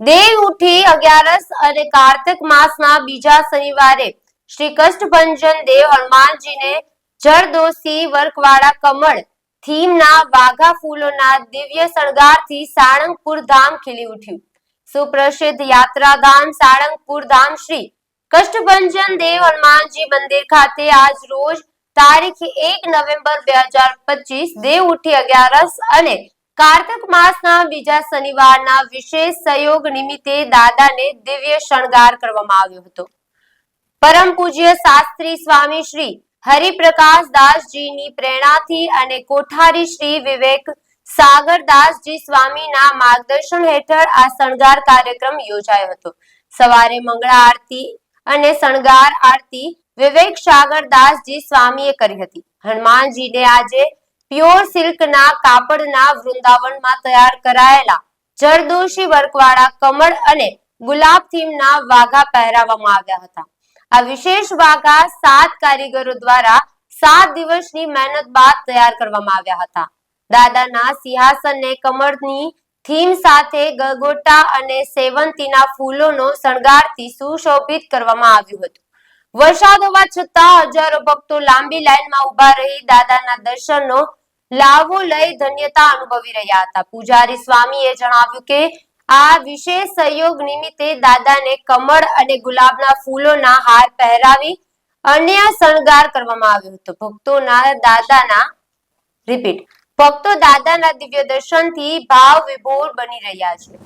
દેવ ઉઠી અગિયારસ અને કાર્તિક માસના બીજા શનિવારે શ્રી કષ્ટભંજન દેવ હનુમાનજીને જરદોશી વર્કવાળા કમળ થીમના વાઘા ફૂલોના દિવ્ય શણગારથી સાળંગપુર ધામ ખીલી ઉઠ્યું. સુપ્રસિદ્ધ યાત્રાધામ સાળંગપુર ધામ શ્રી કષ્ટભંજન દેવ હનુમાનજી મંદિર ખાતે આજ રોજ તારીખ એક નવેમ્બર બે હજાર પચીસ દેવ ઉઠી અગિયારસ અને કાર્તક માસના બીજા શનિવારના વિશેષ સહયોગ નિમિત્તે દાદાને દિવ્ય શણગાર કરવામાં આવ્યો હતો. પરમ પૂજ્ય શાસ્ત્રી સ્વામી શ્રી હરિપ્રકાશ દાસજીની પ્રેરણાથી અને કોઠારી શ્રી વિવેક સાગરદાસજી સ્વામીના માર્ગદર્શન હેઠળ આ શણગાર કાર્યક્રમ યોજાયો હતો. સવારે મંગળા આરતી અને શણગાર આરતી વિવેક સાગરદાસજી સ્વામીએ કરી હતી. હનુમાનજીને આજે પ્યોર સિલ્કના કાપડના વૃંદાવનમાં તૈયાર કરાયેલા જરદોશી વર્કવાળા કમળ અને ગુલાબ થીમના વાઘા પહેરાવવામાં આવ્યા હતા. આ વિશેષ વાઘા સાત કારીગરો દ્વારા સાત દિવસની મહેનત બાદ તૈયાર કરવામાં આવ્યા હતા. દાદાના સિંહાસનને કમળની થીમ સાથે ગગોટા અને સેવંતીના ફૂલોનો શણગારથી સુશોભિત કરવામાં આવ્યું હતું. વરસાદ હોવા છતાં હજારો ભક્તો લાંબી લાઈનમાં ઊભા રહી દાદાના દર્શનનો લાભો લઈ ધન્યતા અનુભવી રહ્યા હતા. પૂજારી સ્વામીએ જણાવ્યું કે, આ વિશેષ સહયોગ નિમિત્તે દાદાને કમળ અને ગુલાબના ફૂલોના હાર પહેરાવી અન્ય શણગાર કરવામાં આવ્યો હતો. ભક્તોના દાદાના રિપીટ ભક્તો દાદાના દિવ્ય દર્શનથી ભાવ વિભોર બની રહ્યા છે.